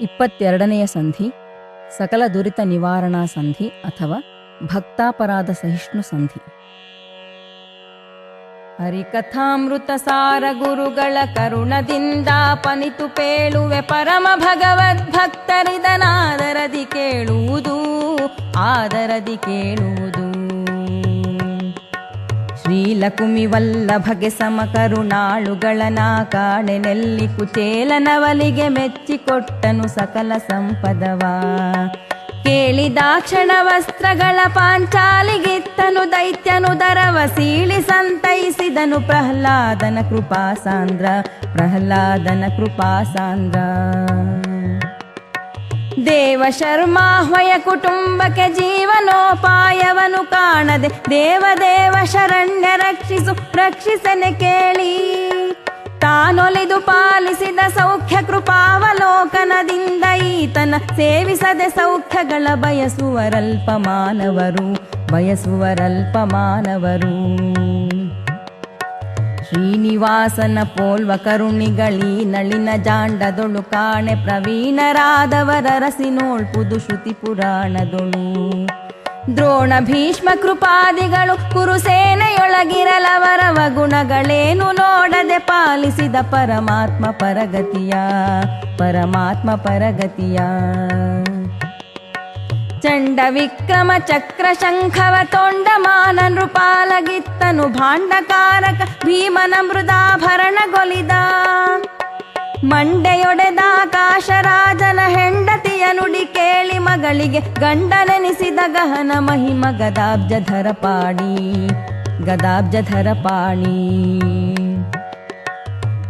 ಇಪ್ಪತ್ತೆರಡನೆಯ ಸಂಧಿ, ಸಕಲ ದುರಿತ ನಿವಾರಣಾ ಸಂಧಿ ಅಥವಾ ಭಕ್ತಾಪರಾಧ ಸಹಿಷ್ಣು ಸಂಧಿ. ಹರಿಕಥಾಮೃತ ಸಾರ ಗುರುಗಳ ಕರುಣದಿಂದ ಪನಿತು ಪೇಳುವೆ ಪರಮ ಭಗವದ್ಭಕ್ತರಿದನಾದರದಿ ಕೇಳುವುದು, ಆದರದಿ ಕೇಳುವುದು. ಶ್ರೀಲಕುಮಿ ವಲ್ಲಭಗೆ ಸಮ ಕರುಣಾಳುಗಳನ ಕಾಣೆ ನೆಲ್ಲಿ ಕುಚೇಲನವಲಿಗೆ ಮೆಚ್ಚಿಕೊಟ್ಟನು ಸಕಲ ಸಂಪದವ. ಕೇಳಿದಾಕ್ಷಣ ವಸ್ತ್ರಗಳ ಪಾಂಚಾಲಿಗಿತ್ತನು ದೈತ್ಯನು ದರವ ಸೀಳಿ ಸಂತೈಸಿದನು ಪ್ರಹ್ಲಾದನ ಕೃಪಾಸಾಂದ್ರ, ಪ್ರಹ್ಲಾದನ ಕೃಪಾ ಸಾಂದ್ರ ದೇವ ಹೊಯ ಕುಟುಂಬಕ್ಕೆ ಜೀವನೋಪಾಯವನ್ನು ಕಾಣದೆ ದೇವದೇವ ಶರಣ್ಯ ರಕ್ಷಿಸು ರಕ್ಷಿಸನೆ ಕೇಳಿ. ತಾನೊಲಿದು ಪಾಲಿಸಿದ ಸೌಖ್ಯ ಕೃಪಾವಲೋಕನದಿಂದ ಈತನ ಸೇವಿಸದೆ ಸೌಖ್ಯಗಳ ಬಯಸುವರಲ್ಪ ಮಾನವರು ಬಯಸುವರಲ್ಪ ಮಾನವರು. ಶ್ರೀನಿವಾಸನ ಪೋಲ್ವ ಕರುಣಿಗಳೀ ನಳಿನ ಜಾಂಡದೊಳು ಕಾಣೆ ಪ್ರವೀಣರಾದವರ ರಸಿನೋಳ್ಪುದು ಶ್ರುತಿ ಪುರಾಣದೊಳು. ದ್ರೋಣ ಭೀಷ್ಮ ಕೃಪಾದಿಗಳು ಕುರುಸೇನೆಯೊಳಗಿರಲವರವ ಗುಣಗಳೇನು ನೋಡದೆ ಪಾಲಿಸಿದ ಪರಮಾತ್ಮ ಪರಗತಿಯ ಪರಮಾತ್ಮ ಪರಗತಿಯ. ಚಂಡ ವಿಕ್ರಮ ಚಕ್ರ ಶಂಖವ ತೊಂಡಮಾನ ನೃಪಾಲಗಿತ್ತನು ಭಾಂಡಕಾರಕ ಭೀಮನ ಮೃದಾಭರಣ ಗೊಲಿದ. ಮಂಡೆಯೊಡೆದ ಆಕಾಶರಾಜನ ಹೆಂಡತಿಯ ನುಡಿ ಕೇಳಿ ಮಗಳಿಗೆ ಗಂಡನೆನಿಸಿದ ಗಹನ ಮಹಿಮ ಗದಾಬ್ಜಧರ ಪಾಣಿ ಗದಾಬ್ಜಧರ ಪಾಣಿ.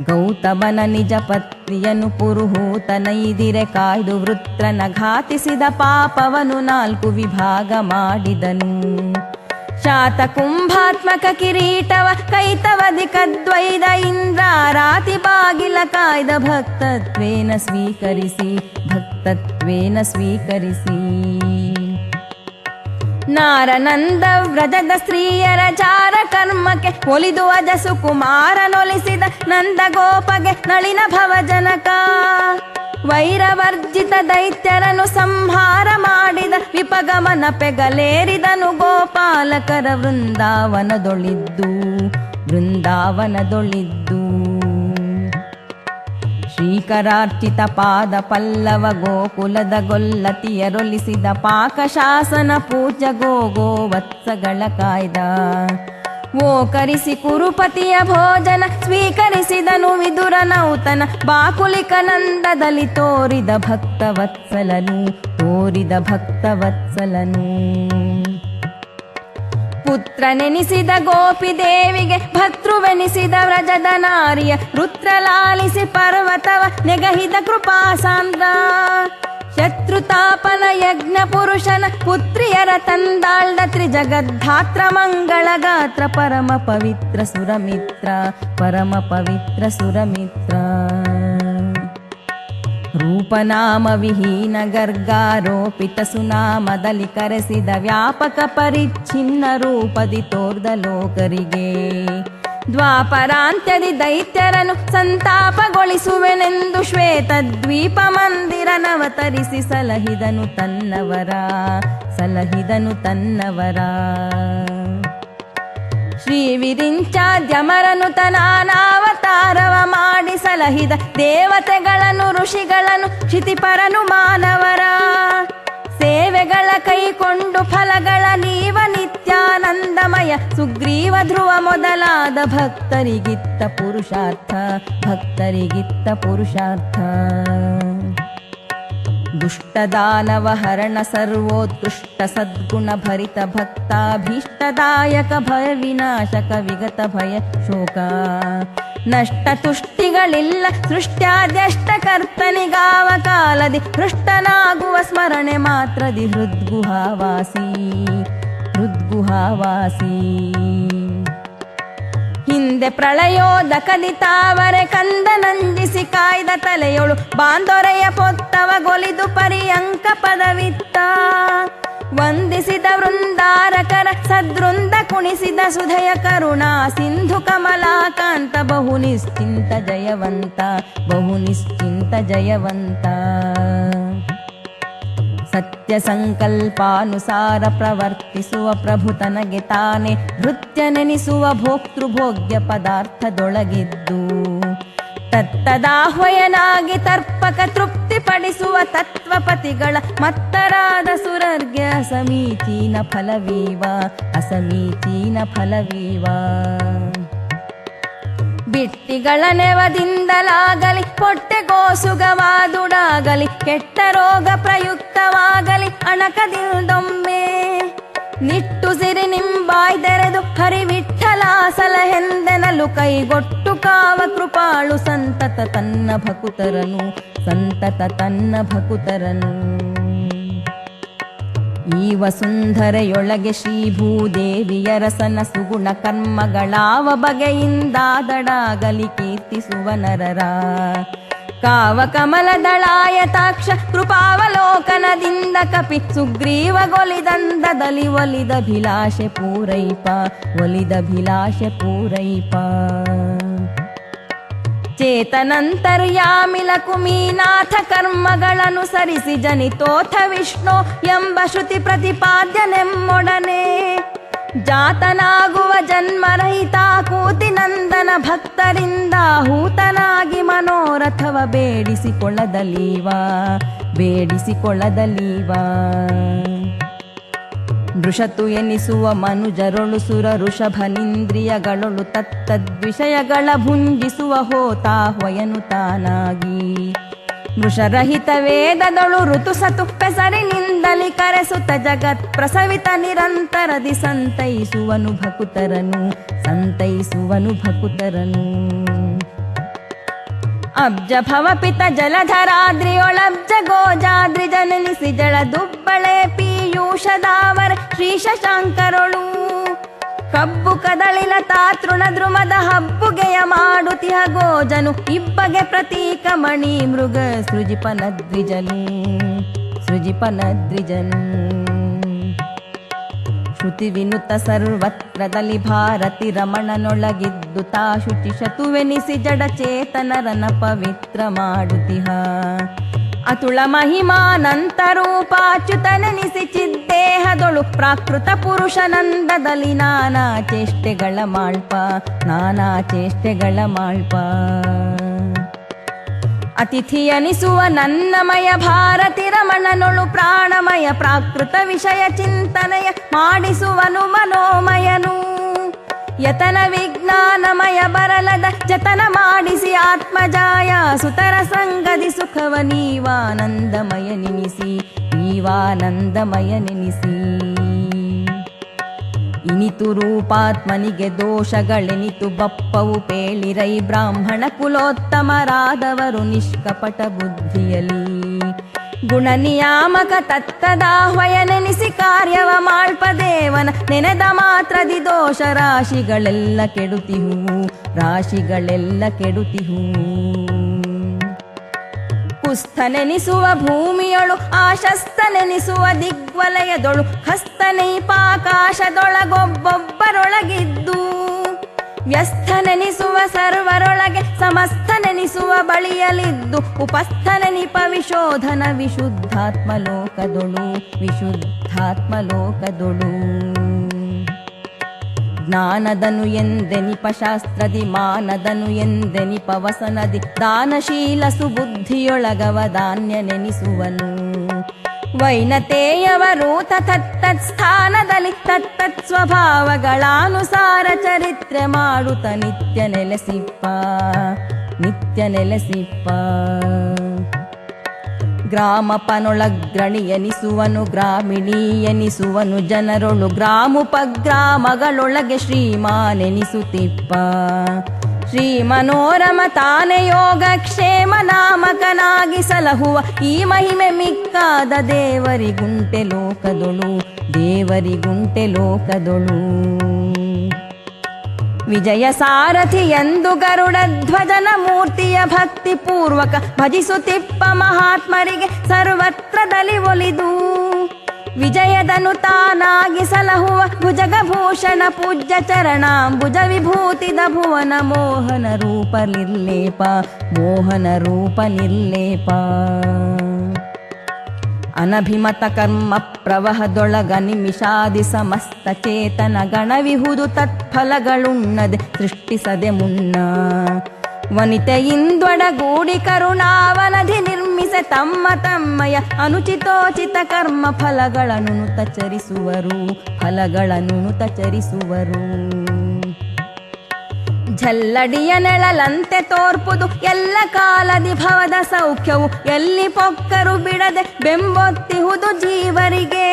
ಗೌತಮನ ನಿಜ ಪತ್ನಿಯನು ಪುರುಹೂತನೈದಿರೆ ಕಾಯ್ದು ವೃತ್ರನ ಘಾತಿಸಿದ ಪಾಪವನು ನಾಲ್ಕು ವಿಭಾಗ ಮಾಡಿದನು. ಶಾತ ಕುಂಭಾತ್ಮಕ ಕಿರೀಟವ, ಕೈತವದಿ ಕದ್ವೈದ ಇಂದ್ರ, ರಾತಿ ಬಾಗಿಲ ಕಾಯ್ದ ಭಕ್ತತ್ವೇನ ಸ್ವೀಕರಿಸಿ ಭಕ್ತತ್ವೇನ ಸ್ವೀಕರಿಸಿ. ನಾರನಂದ ವ್ರಜದ ಸ್ತ್ರೀಯರ ಚಾರ ಕರ್ಮಕ್ಕೆ ಒಲಿದು ಅಜಸು ಕುಮಾರನೊಲಿಸಿದ ನಂದ ಗೋಪಗೆ ನಳಿನ ಭವಜನಕ. ವೈರವರ್ಜಿತ ದೈತ್ಯರನು ಸಂಹಾರ ಮಾಡಿದ ವಿಪಗಮನ ಪೆಗಲೇರಿದನು ಗೋಪಾಲಕರ ವೃಂದಾವನದೊಳಿದ್ದು ವೃಂದಾವನದೊಳಿದ್ದು. ಶ್ರೀಕರಾರ್ಚಿತ ಪಾದ ಪಲ್ಲವ ಗೋಕುಲದ ಗೊಲ್ಲತಿಯರೊಲಿಸಿದ ಪಾಕಶಾಸನ ಪೂಜ ಗೋ ವತ್ಸಗಳ ಕಾಯ್ದ. ಓ ಕುರುಪತಿಯ ಭೋಜನ ಸ್ವೀಕರಿಸಿದನು ವಿದುರ ನೌತನ ಬಾಕುಲಿಕನಂದದಲ್ಲಿ ತೋರಿದ ಭಕ್ತವತ್ಸಲನು ತೋರಿದ ಭಕ್ತವತ್ಸಲನು ಪುತ್ರನೆನಿಸಿದ ಗೋಪಿ ದೇವಿಗೆ, ಭರ್ತೃವೆನಿಸಿದ ವ್ರಜದ ನಾರಿಯ, ರುದ್ರಲಾಲಿಸಿ ಪರ್ವತವ ನೆಗಹಿದ ಕೃಪಾಸಾಂದ್ರ. ಶತ್ರುತಾಪನ ಯಜ್ಞ ಪುರುಷನ ಪುತ್ರಿಯರ ತಂದಾಳ್ದ ತ್ರಿಜಗದ್ಧಾತ್ರ ಮಂಗಳ ಗಾತ್ರ, ಪರಮ ಪವಿತ್ರ ಸುರಮಿತ್ರ, ಪರಮ ಪವಿತ್ರ ಸುರಮಿತ್ರ. ರೂಪನಾಮ ವಿಹೀನ ಗರ್ಗಾರೋಪಿತ ಸುನಾಮದಲ್ಲಿ ಕರೆಸಿದ ವ್ಯಾಪಕ ಪರಿಚ್ಛಿನ್ನ ರೂಪದಿ ತೋರ್ದ ಲೋಕರಿಗೆ. ದ್ವಾಪರಾಂತ್ಯದಿ ದೈತ್ಯರನು ಸಂತಾಪಗೊಳಿಸುವೆನೆಂದು ಶ್ವೇತ ದ್ವೀಪ ಮಂದಿರನವತರಿಸಿ ಸಲಹಿದನು ತನ್ನವರ ಸಲಹಿದನು ತನ್ನವರ. ಶ್ರೀ ವಿರಿಂಚಾದ್ಯಮರನು ತನಾನಾವತಾರವ ಮಾಡಿ ಸಲಹಿದ ದೇವತೆಗಳನ್ನು, ಋಷಿಗಳನ್ನು, ಕ್ಷಿತಿಪರನು ಮಾನವರ. ಸೇವೆಗಳ ಕೈಕೊಂಡು ಫಲಗಳ ನೀವ ನಿತ್ಯಾನಂದಮಯ. ಸುಗ್ರೀವ ಧ್ರುವ ಮೊದಲಾದ ಭಕ್ತರಿಗಿತ್ತ ಪುರುಷಾರ್ಥ ಭಕ್ತರಿಗಿತ್ತ ಪುರುಷಾರ್ಥ. ದುಷ್ಟದಾನವ ಹರಣ ಸರ್ವೋತ್ಕೃಷ್ಟ ಸದ್ಗುಣ ಭರಿತ ಭಕ್ತಾಭೀಷ್ಟದಾಯಕ ಭಯ ವಿನಾಶಕ ವಿಗತ ಭಯ ಶೋಕ ನಷ್ಟ ತುಷ್ಟಿಗಳಿಲ್ಲ ಸೃಷ್ಟ್ಯಾದ್ಯಷ್ಟ ಕರ್ತನಿಗಾವ ಕಾಲದಿ ಹೃಷ್ಟನಾಗುವ ಸ್ಮರಣೆ ಮಾತ್ರದಿ ಹೃದ್ಗುಹಾವಾಸಿ ಹೃದ್ಗುಹಾವಾಸಿ ಹಿಂದೆ ಪ್ರಳಯೋದಕದಿ ತಾವರೆ ಕಂದ ನಂಜಿಸಿ ಕಾಯ್ದ ತಲೆಯೊಳು ಬಾಂದೊರೆಯ ಪೊತ್ತವ ಗೊಲಿದು ಪರ್ಯಂಕ ಪದವಿತ್ತ ವಂದಿಸಿದ ವೃಂದಾರಕರ ಸದೃಂದ ಕುಣಿಸಿದ ಸುಧಯ ಕರುಣಾ ಸಿಂಧು ಕಮಲಾಕಾಂತ ಬಹು ನಿಶ್ಚಿಂತ ಜಯವಂತ ಬಹು ನಿಶ್ಚಿಂತ ಜಯವಂತ ಸತ್ಯ ಸಂಕಲ್ಪಾನುಸಾರ ಪ್ರವರ್ತಿಸುವ ಪ್ರಭು ತನಗೆ ತಾನೆ ನೃತ್ಯ ನೆನೆಸುವ ಭೋಕ್ತೃಭೋಗ್ಯ ಪದಾರ್ಥದೊಳಗಿದ್ದು. ತತ್ತದಾಹ್ವಯನಾಗಿ ತರ್ಪಕ ತೃಪ್ತಿಪಡಿಸುವ ತತ್ವಪತಿಗಳ ಮತ್ತರಾದ ಸುರರ್ಗೆ ಅಸಮೀಚೀನ ಫಲವೀವ ಅಸಮೀಚೀನ ಫಲವೀವ. ಬಿಟ್ಟಿಗಳ ನೆವದಿಂದಲಾಗಲಿ, ಹೊಟ್ಟೆಗೋಸುಗವಾದುಡಾಗಲಿ, ಕೆಟ್ಟ ರೋಗ ಪ್ರಯುಕ್ತವಾಗಲಿ ಅಣಕದಿಲ್ದೊಮ್ಮೆ ನಿಟ್ಟುಸಿರಿ ನಿಂಬಾಯ್ದೆರೆದು ಹರಿವಿಠಲಾಸಲಹೆಂದೆನಲು ಕೈಗೊಟ್ಟು ಕಾವ ಕೃಪಾಳು ಸಂತತ ತನ್ನ ಭಕುತರನು, ಸಂತತ ತನ್ನ ಭಕುತರನು. ಈ ವಸುಂಧರೆಯೊಳಗೆ ಶ್ರೀಭೂದೇವಿಯ ರಸನ ಸುಗುಣ ಕರ್ಮಗಳಾವ ಬಗೆಯಿಂದಾದಡಾಗಲಿ ಕೀರ್ತಿಸುವ ನರರ ಕಾವ ಕಮಲದಳಾಯತಾಕ್ಷ ಕೃಪಾವಲೋಕನದಿಂದ ಕಪಿ ಸುಗ್ರೀವ ಗೊಲಿದಂದದಲಿ ಒಲಿದ ಭಿಲಾಷೆ ಪೂರೈಪ, ಒಲಿದ ಭಿಲಾಷೆ ಪೂರೈಪ. ಚೇತನಂತರ್ಯಾಮಿಲ ಕುಮೀನಾಥ ಕರ್ಮಗಳನುಸರಿಸಿ ಜನಿತೋಥ ವಿಷ್ಣು ಎಂಬ ಶ್ರುತಿ ಪ್ರತಿಪಾದ್ಯನೆಮ್ಮೊಡನೆ ಜಾತನಾಗುವ ಜನ್ಮರಹಿತ ಕೂತಿನಂದನ ಭಕ್ತರಿಂದ ಹೂತನಾಗಿ ಮನೋರಥವ ಬೇಡಿಸಿಕೊಳ್ಳದಲೀವ, ಬೇಡಿಸಿಕೊಳ್ಳದಲೀವಾ. ನೃಷತು ಎನಿಸುವ ಮನುಜರೊಳು ಸುರ ಋಷಭನಿಂದ್ರಿಯಗಳೊಳು ತತ್ತದ್ವಿಷಯಗಳ ಭುಂಜಿಸುವ ಹೋತಾಹ್ವಯನು ತಾನಾಗಿ. ಮೃಷರಹಿತ ವೇದದೊಳು ಪೆಸರಿನಿಂದಲಿ ಕರೆಸುತ್ತ ಜಗತ್ ಪ್ರಸವಿತ ನಿರಂತರದಿ ಸಂತೈಸುವನು ಭಕುತರನು ಸಂತೈಸುವನು ಭಕುತರನು. ಅಬ್ಜ ಭವಪಿತ ಜಲಧರಾದ್ರಿಯೊಳಬ್ಜ ಗೋಜಾದ್ರಿ ಜನನಿಸಿ ಜಳ ದುಬ್ಬಳೆ ಪೀಯೂಷದಾವರ ಶ್ರೀ ಶಶಾಂಕರೊಳು. ಕಬ್ಬು ಕದಳಿಲ ತಾತೃಣ ದ್ರುಮದ ಹಬ್ಬುಗೆಯ ಮಾಡುತಿಹ ಗೋಜನು. ಇಬ್ಬಗೆ ಪ್ರತೀಕ ಮಣಿ ಮೃಗ ಸೃಜಿಪನದ್ವಿಜನು ಸೃಜಿಪನದ್ವಿಜನು ಶ್ರುತಿ ವಿನುತ ಸರ್ವತ್ರದಲ್ಲಿ ಭಾರತಿ ರಮಣನೊಳಗಿದ್ದು ತಾ ಶುಚಿ ಶತುವೆನಿಸಿ ಜಡ ಚೇತನರನ ಪವಿತ್ರ ಮಾಡುತಿಹ. ಅತುಳ ಮಹಿಮಾನಂತರೂಪಾಚ್ಯುತನೆನಿಸಿ ಚಿದ್ದೇಹದೊಳು ಪ್ರಾಕೃತ ಪುರುಷನಂದದಲ್ಲಿ ನಾನಾ ಚೇಷ್ಟೆಗಳ ಮಾಳ್ಪ, ನಾನಾ ಚೇಷ್ಟೆಗಳ ಮಾಳ್ಪ. ಅತಿಥಿಯನಿಸುವ ನನ್ನಮಯ ಭಾರತಿ ರಮಣನೊಳು ಪ್ರಾಣಮಯ ಪ್ರಾಕೃತ ವಿಷಯ ಚಿಂತನೆಯ ಮಾಡಿಸುವನು ಮನೋಮಯನು. ಯತನ ವಿಜ್ಞಾನಮಯ ಬರಲದ ಜತನ ಮಾಡಿಸಿ ಆತ್ಮಜಾಯ ಸುತರ ಸಂಗದಿ ಸುಖವ ನೀವಾನಂದಮಯ ನಿನಿಸಿ ನೀವಾನಂದಮಯ ನೆನಿಸಿ ಇನಿತು ರೂಪಾತ್ಮನಿಗೆ ದೋಷಗಳೆನಿತು, ಬಪ್ಪವು ಪೇಳಿರೈ ಬ್ರಾಹ್ಮಣ ಕುಲೋತ್ತಮರಾದವರು ನಿಷ್ಕಪಟ ಬುದ್ಧಿಯಲಿ ಗುಣ ನಿಯಾಮಕ ತತ್ತದಾಹ್ವಯ ನೆನಿಸಿ ಕಾರ್ಯವ ಮಾಳ್ಪ ದೇವನ ನೆನೆದ ಮಾತ್ರದಿ ದೋಷ ರಾಶಿಗಳೆಲ್ಲ ಕೆಡುತಿಹೂ, ರಾಶಿಗಳೆಲ್ಲ ಕೆಡುತಿಹು. ಕುಸ್ಥನೆನಿಸುವ ಭೂಮಿಯೊಳು ಆಶಸ್ತನೆನಿಸುವ ದಿಗ್ವಲಯದೊಳು ಹಸ್ತನೈಪಾಕಾಶದೊಳಗೊಬ್ಬೊಬ್ಬರೊಳಗಿದ್ದು ವ್ಯಸ್ಥನೆನಿಸುವ ಸರ್ವರೊಳಗೆ ಸಮಸ್ತನೆನಿಸುವ ಬಳಿಯಲಿದ್ದು. ಉಪಸ್ಥನನಿಪ ವಿಶೋಧನ ವಿಶುದ್ಧಾತ್ಮಲೋಕದೊಳು ವಿಶುದ್ಧಾತ್ಮಲೋಕದೊಳು. ಜ್ಞಾನದನು ಎಂದೆನಿಪ ಶಾಸ್ತ್ರದಿ ಮಾನದನು ಎಂದೆನಿಪ ವಸನದಿ ದಾನಶೀಲ ಸುಬುದ್ಧಿಯೊಳಗವ ಧಾನ್ಯ ನೆನಿಸುವನು. ವೈನತೆಯವರು ತತ್ತತ್ ಸ್ಥಾನದಲ್ಲಿ ತತ್ತತ್ ಸ್ವಭಾವಗಳಾನುಸಾರ ಚರಿತ್ರೆ ಮಾಡುತ್ತ ನಿತ್ಯ ನೆಲೆಸಿಪ್ಪ ನಿತ್ಯ ನೆಲೆಸಿಪ್ಪ. ಗ್ರಾಮಪನೊಳಗ್ರಣಿಯನಿಸುವನು, ಗ್ರಾಮಿಣೀಯನಿಸುವನು, ಜನರೊಳು ಗ್ರಾಮುಪಗ್ರಾಮಗಳೊಳಗೆ ಶ್ರೀಮಾನೆನಿಸುತ್ತಿಪ್ಪ. ಶ್ರೀ ಮನೋರಮ ತಾನೆ ನಾಮಕನಾಗಿ ಸಲಹುವ ಈ ಮಹಿಮೆ ಮಿಕ್ಕಾದ ದೇವರಿಗುಂಟೆ ಲೋಕದೊಳು ದೇವರಿಗುಂಟೆ ಲೋಕದೊಳು. ವಿಜಯ ಸಾರಥಿ ಎಂದು ಗರುಡ ಧ್ವಜನ ಮೂರ್ತಿಯ ಭಕ್ತಿ ಪೂರ್ವಕ ಭಜಿಸುತ್ತಿಪ್ಪ ಮಹಾತ್ಮರಿಗೆ ಸರ್ವತ್ರದಲ್ಲಿ ಒಲಿದು. ವಿಜಯದನು ತಾನಾಗಿ ಸಲಹುವ ಭುಜಗಭೂಷಣ ಪೂಜ್ಯ ಚರಣ ಭುಜ ವಿಭೂತಿದ ಭುವನ ಮೋಹನ ರೂಪ ನಿರ್ಲೇಪ, ಮೋಹನ ರೂಪ ನಿರ್ಲೇಪ. ಅನಭಿಮತ ಕರ್ಮ ಪ್ರವಹದೊಳಗ ನಿಮಿಷಾದಿ ಸಮಸ್ತ ಚೇತನ ಗಣವಿಹುದು ತತ್ಫಲಗಳುಣ್ಣದೆ ಸೃಷ್ಟಿಸದೆ ಮುನ್ನ. ವನಿತೆಯಿಂದೊಡಗೂಡಿ ಕರುಣಾವನಧಿ ನಿರ್ಮಿಸ ತಮ್ಮ ತಮ್ಮಯ ಅನುಚಿತೋಚಿತ ಕರ್ಮ ಫಲಗಳನ್ನು ನುತ ಚರಿಸುವರು ಫಲಗಳನ್ನು ನುತ ಚರಿಸುವರು ಝಲ್ಲಡಿಯ ನೆಳಲಂತೆ ತೋರ್ಪುದು. ಎಲ್ಲ ಕಾಲದಿ ಭವದ ಸೌಖ್ಯವು ಎಲ್ಲಿ ಪೊಕ್ಕರು ಬಿಡದೆ ಬೆಂಬೊತ್ತಿಹುದು ಜೀವರಿಗೆ.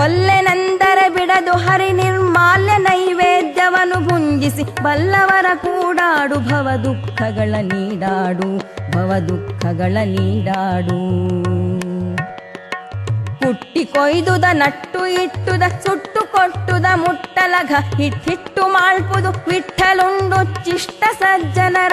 ಒಲ್ಲೆನೆಂದರೆ ಬಿಡದು ಹರಿ ನಿರ್ಮಾಲ್ಯ ನೈವೇದ್ಯವನ್ನು ಗುಂಜಿಸಿ ಬಲ್ಲವರ ಕೂಡಾಡು ಭವ ದುಃಖಗಳ ನೀಡಾಡು ಭವ ದುಃಖಗಳ ನೀಡಾಡು. ಕುಟ್ಟಿ ಕೊಯ್ದುದ, ನಟ್ಟು ಇಟ್ಟುದ, ಸುಟ್ಟು ಕೊಟ್ಟುದ ಮುಟ್ಟಲಘ ಹಿಟ್ಟಿಟ್ಟು ಮಾಳ್ಪುದು, ವಿಠಲುಂಡು ಚಿಷ್ಟ ಸಜ್ಜನರ.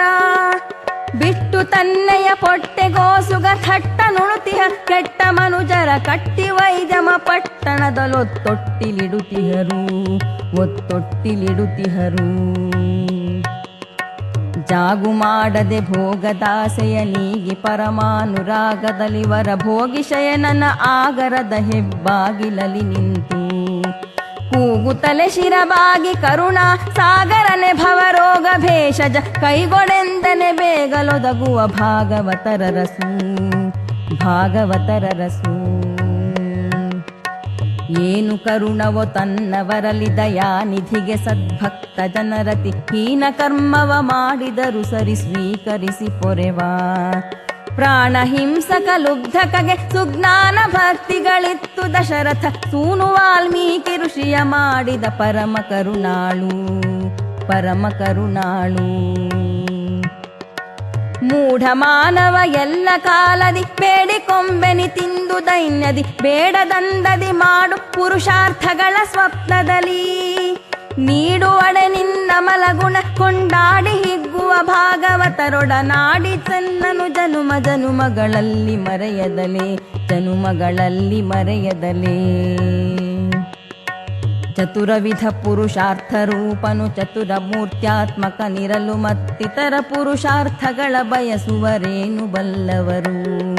ಬಿಟ್ಟು ತನ್ನೆಯ ಪೊಟ್ಟೆಗೋಸುಗ ಥಟ್ಟ ನುಣುತಿಹ, ಕೆಟ್ಟ ಮನುಜರ ಕಟ್ಟಿ ವೈದ್ಯಮ ಪಟ್ಟಣದಲ್ಲೊತ್ತೊಟ್ಟಿಲಿಡುತಿಹರು ಒತ್ತೊಟ್ಟಿಲಿಡುತಿಹರು. ಜಾಗು ಮಾಡದೆ ಭೋಗದಾಸೆಯ ನೀಗಿ ಪರಮಾನುರಾಗದಲ್ಲಿ ವರ ಭೋಗಿಶಯನನ ಆಗರದ ಹೆಬ್ಬಾಗಿಲಲಿ ನಿಂತು. ಕೂಗುತ್ತಲೆ ಶಿರಬಾಗಿ ಕರುಣಾ, ಸಾಗರನೆ ಭವರೋಗ ಭೇಷಜ, ಕೈಗೊಡೆಂದನೆ ಬೇಗಲೊದಗುವ ಭಾಗವತರ ರಸು ಭಾಗವತರ ರಸು. ಏನು ಕರುಣವೋ ತನ್ನವರಲಿ ದಯಾನಿಧಿಗೆ ಸದ್ಭಕ್ತ ಜನರತಿ ಹೀನ ಕರ್ಮವ ಮಾಡಿದರು ಸರಿ ಸ್ವೀಕರಿಸಿ ಪೊರೆವಾ. ಪ್ರಾಣ ಹಿಂಸಕ ಲುಬ್ಧಕಗೆ ಸುಜ್ಞಾನ ಭಕ್ತಿಗಳಿತ್ತು ದಶರಥ. ಸೂನು ವಾಲ್ಮೀಕಿ ಋಷಿಯ ಮಾಡಿದ ಪರಮ ಕರುಣಾಳು ಪರಮ ಕರುಣಾಳು. ಮೂಢ ಮಾನವ ಎಲ್ಲ ಕಾಲದಿ ಬೇಡಿಕೊಂಬೆನಿ ತಿಂದು ದೈನ್ಯದಿ ಬೇಡದಂದದಿ ಮಾಡು ಪುರುಷಾರ್ಥಗಳ ಸ್ವಪ್ನದಲ್ಲಿ. ನೀಡುವಡೆ ನಿನ್ನ ಮಲಗುಣ, ಕೊಂಡಾಡಿ ಹಿಗ್ಗುವ ಭಾಗವತರೊಡ ನಾಡಿ ಚೆನ್ನನು ಜನುಮ ಜನುಮಗಳಲ್ಲಿ ಮರೆಯದಲೇ ಜನುಮಗಳಲ್ಲಿ ಮರೆಯದಲೇ. ಚತುರವಿಧ ಪುರುಷಾರ್ಥ ರೂಪನು ಚತುರ ಮೂರ್ತ್ಯಾತ್ಮಕ ನಿರಲು ಮತ್ತಿತರ ಪುರುಷಾರ್ಥಗಳ ಬಯಸುವರೇನು ಬಲ್ಲವರು?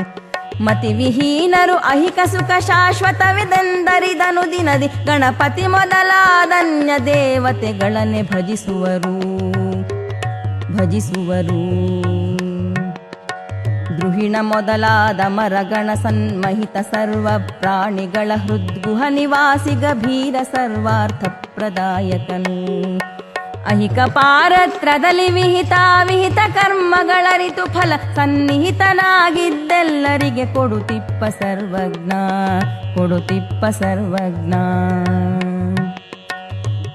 ಮತಿವಿಹೀನರು ಅಹಿಕ ಸುಖ ಶಾಶ್ವತವಿದೆಂದರಿದನು ದಿನದಿ ಗಣಪತಿ ಮೊದಲಾದನ್ಯ ದೇವತೆಗಳನ್ನೇ ಭಜಿಸುವರು. ಭಜಿಸುವರು. ದ್ರುಹಿಣ ಮೊದಲಾದ ಮರಗಣ ಸನ್ಮಹಿತ ಸರ್ವ ಪ್ರಾಣಿಗಳ ಹೃದ್ಗುಹ ನಿವಾಸಿ ಗಭೀರ ಸರ್ವಾರ್ಥ ಪ್ರದಾಯಕನು. ಅಹಿಕ ಪಾರತ್ರದಲ್ಲಿ ವಿಹಿತ ವಿಹಿತ ಕರ್ಮಗಳರಿತು ಫಲ ಸನ್ನಿಹಿತನಾಗಿದ್ದೆಲ್ಲರಿಗೆ ಕೊಡುತಿಪ್ಪ ಸರ್ವಜ್ಞ ಕೊಡುತಿಪ್ಪ ಸರ್ವಜ್ಞ.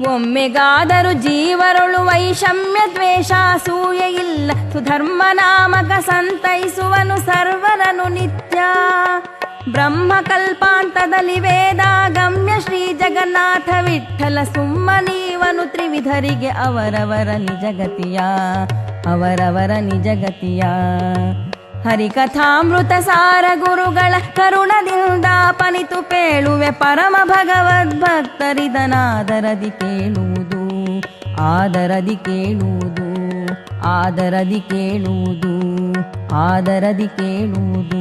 ಒಮ್ಮೆಗಾದರೂ ಜೀವರೊಳು ವೈಷಮ್ಯ ದ್ವೇಷ ಸೂಯ ಇಲ್ಲ. ಸುಧರ್ಮ ನಾಮಕ ಸಂತೈಸುವನು ಸರ್ವರನು ನಿತ್ಯ. ಬ್ರಹ್ಮ ಕಲ್ಪಾಂತದಲ್ಲಿ ವೇದಾಗಮ್ಯ ಶ್ರೀ ಜಗನ್ನಾಥ ವಿಠಲ ಸುಮ್ಮನೀವನು ತ್ರಿವಿಧರಿಗೆ ಅವರವರ ನಿಜಗತಿಯ ಅವರವರ ನಿಜಗತಿಯ. ಹರಿಕಥಾಮೃತ ಸಾರ ಗುರುಗಳ ಕರುಣದಿಂದ ಪನಿತು ಪೇಳುವೆ ಪರಮ ಭಗವದ್ಭಕ್ತರಿದನಾದರದಿ ಕೇಳುವುದು, ಆದರದಿ ಕೇಳುವುದು ಆದರದಿ ಕೇಳುವುದು ಆದರದಿ ಕೇಳುವುದು.